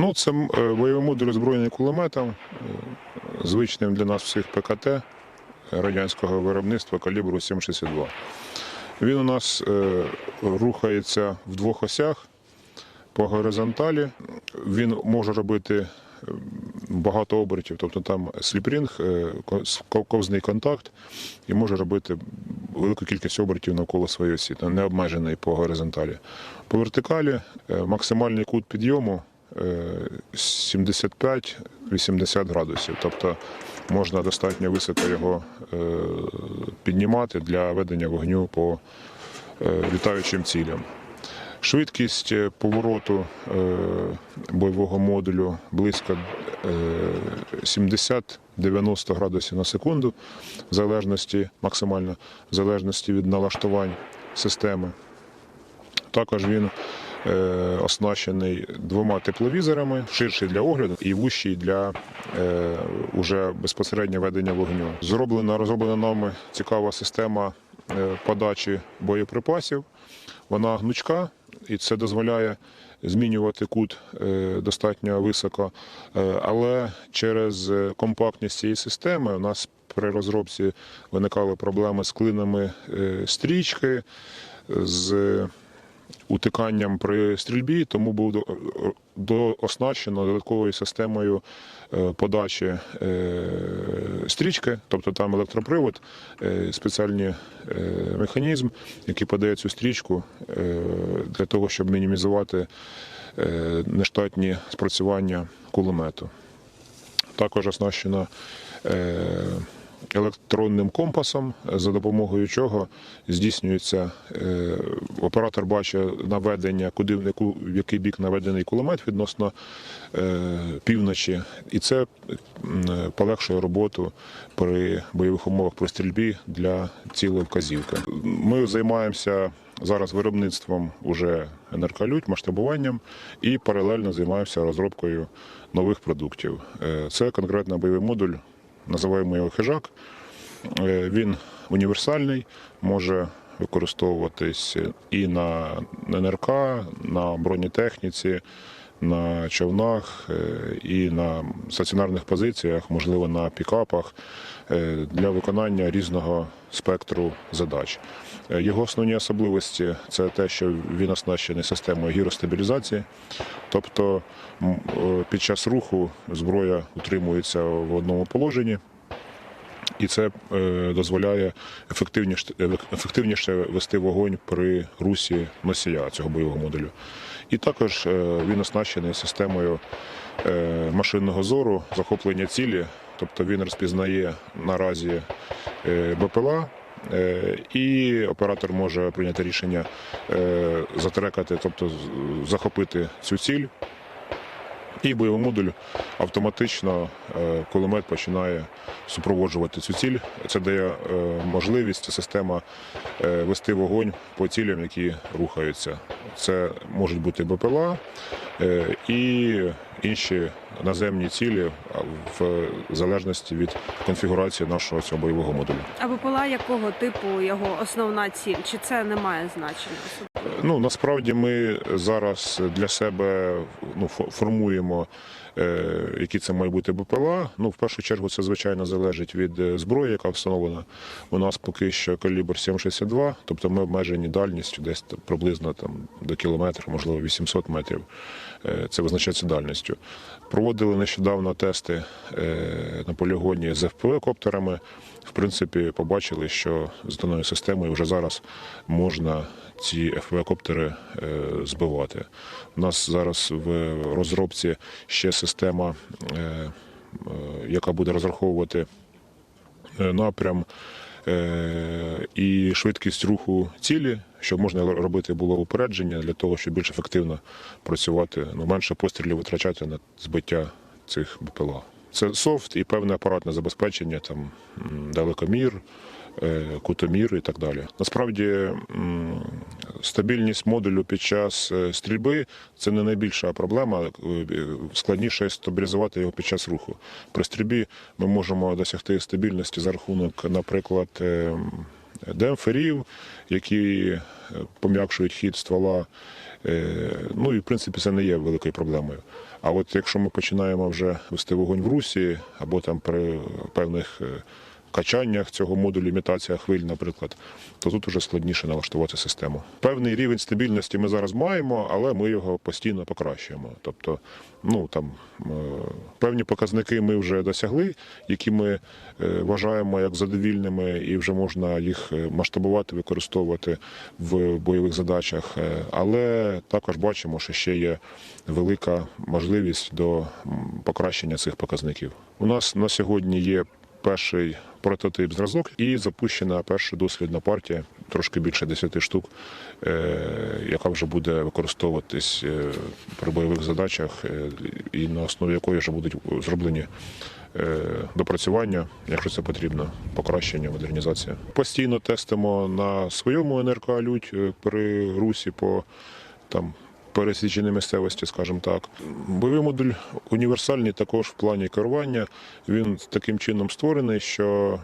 Ну, це е, бойовий модуль озброєний кулеметом, е, звичним для нас всіх ПКТ радянського виробництва калібру 7,62. Він у нас е, рухається в двох осях по горизонталі. Він може робити багато обертів, тобто там сліпрінг, ковзний контакт, і може робити велику кількість обертів навколо своєї осі, не обмежений по горизонталі. По вертикалі максимальний кут підйому 75-80 градусів. Тобто можна достатньо високо його е, піднімати для ведення вогню по е, літаючим цілям. Швидкість е, повороту е, бойового модулю близько е, 70-90 градусів на секунду, в залежності, максимально в залежності від налаштувань системи. Також він е, оснащений двома тепловізорами, ширший для огляду і вущий для е, уже безпосередньо ведення вогню. Зроблена розроблена нами цікава система е, подачі боєприпасів. Вона гнучка, і це дозволяє змінювати кут е, достатньо високо. Е, Але через е, компактність цієї системи у нас при розробці виникали проблеми з клинами е, стрічки, з утиканням при стрільбі, тому був до- до оснащено додатковою системою е, подачі е, стрічки, тобто там електропривод, е, спеціальний механізм, який подає цю стрічку для того, щоб мінімізувати нештатні спрацювання кулемету. Також оснащена е, електронним компасом, за допомогою чого здійснюється е, оператор бачить наведення, куди в який бік наведений кулемет відносно е, півночі, і це полегшує роботу при бойових умовах при стрільбі для цілої вказівки. Ми займаємося зараз виробництвом уже енерголють, масштабуванням і паралельно займаємося розробкою нових продуктів. Е, Це конкретно бойовий модуль, називаємо його хижак. Е, Він універсальний, може використовуватись і на НРК, на бронетехніці, на човнах е, і на стаціонарних позиціях, можливо, на пікапах е, для виконання різного спектру задач. Е, Його основні особливості це те, що він оснащений системою гіростабілізації, тобто під час руху зброя утримується в одному положенні. І це е, дозволяє ефективніше, ефективніше вести вогонь при русі носія цього бойового модулю. І також е, він оснащений системою е, машинного зору, захоплення цілі, тобто він розпізнає наразі БПЛА. І оператор може прийняти рішення затрекати, тобто захопити цю ціль, і бойовий модуль автоматично е, кулемет починає супроводжувати цю ціль. Це дає е, можливість система е, вести вогонь по цілям, які рухаються. Це можуть бути БПЛА і інші наземні цілі в залежності від конфігурації нашого цього бойового модулю. А БПЛА якого типу його основна ціль? Чи це не має значення? Ну насправді ми зараз для себе ну, формуємо, е, які це має бути БПЛА. Ну, в першу чергу, це звичайно залежить від е, зброї, яка встановлена. У нас поки що калібр 7,62, тобто ми обмежені дальністю десь приблизно там, до кілометра, можливо, 800 метрів. Е, Це визначається дальністю. Проводили нещодавно тести е, на полігоні з ФПВ-коптерами. В принципі, побачили, що з даною системою вже зараз можна ці ФПВ-коптери е, збивати. У нас зараз в розробці ще система, яка буде розраховувати напрям і швидкість руху цілі, щоб можна робити було упередження для того, щоб більш ефективно працювати, ну, менше пострілів витрачати на збиття цих БПЛА. Це софт і певне апаратне забезпечення, там далекомір, е, кутомір і так далі. Насправді стабільність модулю під час е, стрільби це не найбільша проблема. Е, Складніше стабілізувати його під час руху. При стрільбі ми можемо досягти стабільності за рахунок, наприклад, демпферів, які пом'якшують хід ствола. Ну і в принципі це не є великою проблемою. А от якщо ми починаємо вже вести вогонь в русі, або там при певних качаннях цього модулю імітація хвиль, наприклад, то тут вже складніше налаштувати систему. Певний рівень стабільності ми зараз маємо, але ми його постійно покращуємо. Тобто, ну там е, певні показники ми вже досягли, які ми е, вважаємо як задовільними, і вже можна їх е, масштабувати, використовувати в бойових задачах. Але також бачимо, що ще є велика можливість до покращення цих показників. У нас на сьогодні є перший прототип зразок і запущена перша дослідна партія, трошки більше 10 штук, е, яка вже буде використовуватись е, при бойових задачах, е, і на основі якої вже будуть зроблені допрацювання, якщо це потрібно, покращення, модернізація. Постійно тестимо на своєму НРК «Лють» е, при русі по там пересіченій місцевості, скажімо так. Бойовий модуль універсальний також в плані керування. Він таким чином створений, що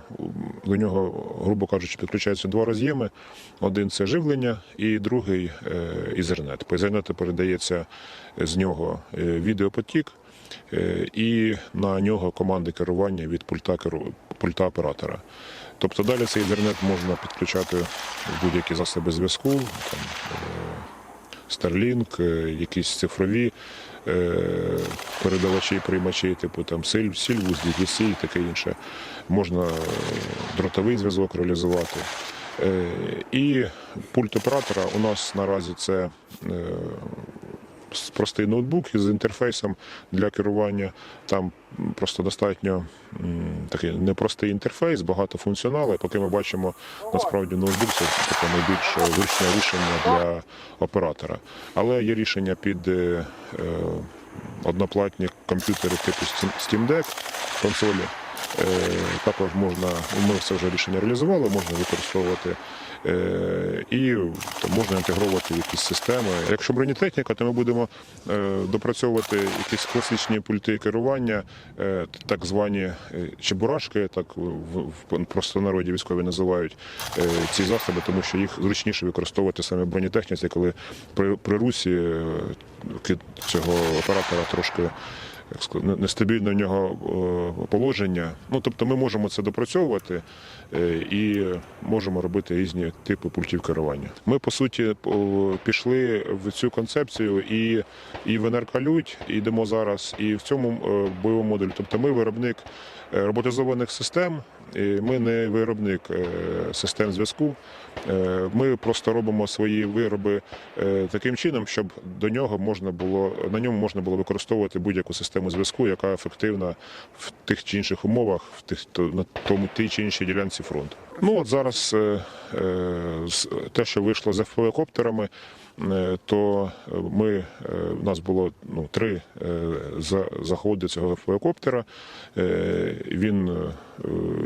до нього, грубо кажучи, підключаються два роз'єми. Один це живлення, і другий е, ізернет. По ізернету передається з нього е, відеопотік. е, І на нього команди керування від пульта керу- пульта оператора. Тобто далі цей інтернет можна підключати в будь-які засоби зв'язку, там, Starlink, е, якісь цифрові е, передавачі, приймачі, типу там Сільвус, DTC і таке інше. Можна е, дротовий зв'язок реалізувати. І пульт оператора у нас наразі це простий ноутбук із інтерфейсом для керування. Там просто достатньо такий непростий інтерфейс, багато функціоналу. Поки ми бачимо насправді ноутбук це таке найбільш зручне рішення для оператора. Але є рішення під е, е, одноплатні комп'ютери типу Steam- Deck, консолі. Е, Також можна, ми це вже рішення реалізували, можна використовувати і там, можна інтегровувати якісь системи. Якщо бронетехніка, то ми будемо е, допрацьовувати якісь класичні пульти керування, е, так звані е, чебурашки, так в, простонароді військові називають е, ці засоби, тому що їх зручніше використовувати саме в бронетехніці, коли при, при русі е, цього оператора трошки як сказати, не- нестабільне в нього е, положення. Ну тобто ми можемо це допрацьовувати е, і можемо робити різні типи пультів керування. Ми по суті пішли в цю концепцію і, і в НРК «Лють», йдемо зараз, і в цьому е, бойовому модулі. Тобто ми виробник роботизованих систем. І Ми не виробник е, систем зв'язку. Е, Ми просто робимо свої вироби е, таким чином, щоб до нього можна було на ньому можна було використовувати будь-яку систему зв'язку, яка ефективна в тих чи інших умовах, в тих на тому тій чи іншій ділянці фронту. Ну от зараз е, е, те, що вийшло з FPV-коптерами, е, то ми у нас було ну три за- заходи цього FPV-коптера. Е, Він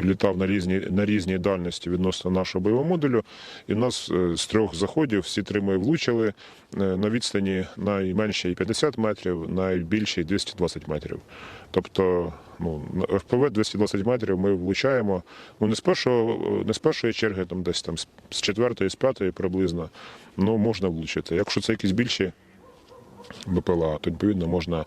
літав на різні на різній дальності відносно нашого бойового модулю. І в нас з трьох заходів всі три ми влучили на відстані найменшій 50 метрів, найбільшій 220 метрів. Тобто, ну, ФПВ 220 метрів ми влучаємо. Ну, не з першого, не з першої черги, там десь там з- з четвертої, з п'ятої приблизно, ну можна влучити. Якщо це якісь більші БПЛА, то відповідно можна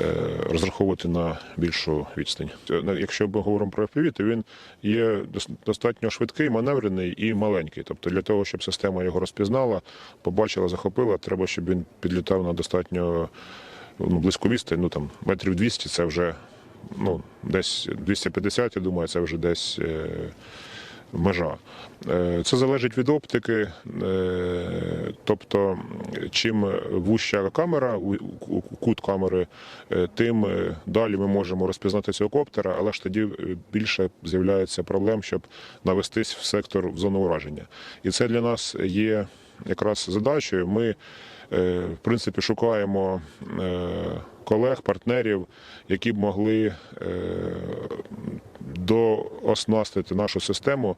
е, розраховувати на більшу відстань. Е, Якщо ми говоримо про FPV, то він є достатньо швидкий, маневрений і маленький. Тобто для того, щоб система його розпізнала, побачила, захопила, треба, щоб він підлітав на достатньо ну, близьку відстань, ну там метрів 200 це вже ну, десь 250, я думаю, це вже десь. Е, межа. Е, Це залежить від оптики, е, тобто чим вуща камера, кут камери, тим далі ми можемо розпізнати цього коптера, але ж тоді більше з'являється проблем, щоб навестись в сектор в зону ураження. І це для нас є якраз задачею. Ми е, в принципі шукаємо е, колег, партнерів, які б могли е, дооснастити нашу систему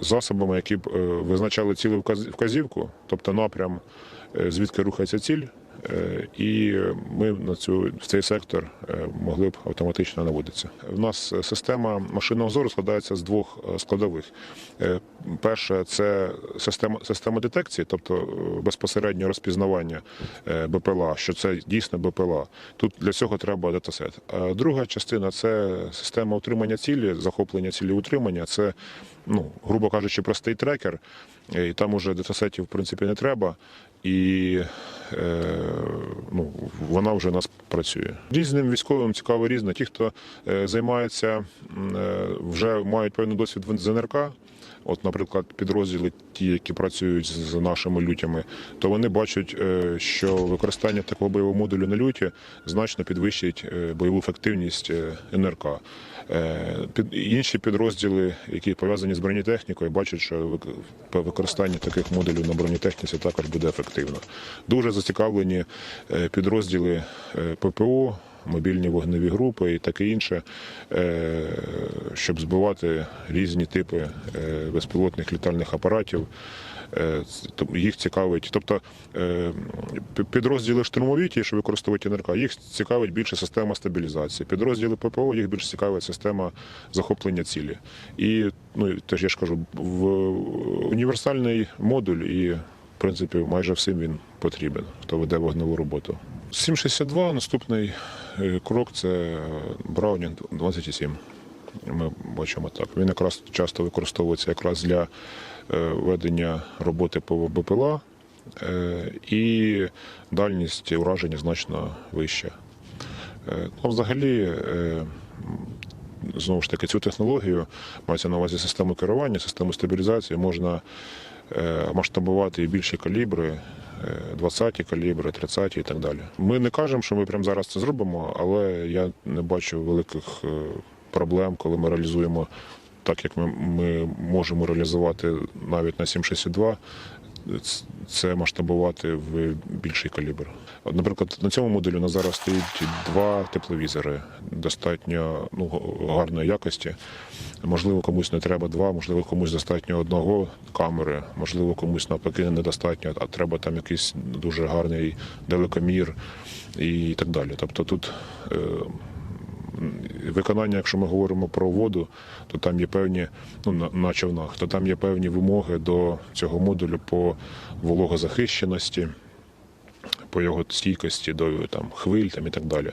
засобами, які б визначали цілу вказ- вказівку, тобто напрям, звідки рухається ціль. Е, І ми на цю в цей сектор е, могли б автоматично наводитися. У нас система машинного зору складається з двох е, складових. Перше це система система детекції, тобто безпосередньо розпізнавання БПЛА, що це дійсно БПЛА. Тут для цього треба датасет. А друга частина це система утримання цілі, захоплення цілі утримання. Це, ну, грубо кажучи, простий трекер. І там уже датасетів в принципі не треба. І е, ну, вона вже у нас працює. Різним військовим цікаво різне. Ті, хто е, займається, е, вже мають певний досвід в- з НРК. От, наприклад, підрозділи, ті, які працюють з нашими лютями, то вони бачать, е, що використання такого бойового модулю на люті значно підвищить е, бойову ефективність е, НРК. Інші підрозділи, які пов'язані з бронетехнікою, бачать, що використання таких модулів на бронетехніці також буде ефективно. Дуже зацікавлені підрозділи ППО. Мобільні вогневі групи і таке інше, е, щоб збивати різні типи е, безпілотних літальних апаратів. Е, Їх цікавить, тобто підрозділи штурмові, ті, що використовують НРК, їх цікавить більше система стабілізації. Підрозділи ППО їх більше цікавить система захоплення цілі. І ну теж я ж кажу, в універсальний модуль і в принципі майже всім він потрібен, хто веде вогневу роботу. 762 наступний е, крок це Браунінг 27. Ми бачимо так. Він якраз часто використовується якраз для е, ведення роботи по БПЛА, е, і дальність ураження значно вища. Е, Ну, взагалі, е, знову ж таки, цю технологію мається на увазі систему керування, систему стабілізації можна е, масштабувати і більші калібри. 20 калібри, 30-ті і так далі. Ми не кажемо, що ми прямо зараз це зробимо, але я не бачу великих е, проблем, коли ми реалізуємо так, як ми, ми можемо реалізувати навіть на 762, ц- це масштабувати в більший калібр. Наприклад, на цьому модулі у нас зараз стоїть два тепловізори достатньо ну, гарної якості. Можливо, комусь не треба два, можливо, комусь достатньо одного камери, можливо, комусь навпаки недостатньо, а треба там якийсь дуже гарний далекомір і так далі. Тобто тут е, виконання, якщо ми говоримо про воду, то там є певні, ну на, на човнах, то там є певні вимоги до цього модулю по вологозахищеності, по його стійкості до там, хвиль там, і так далі.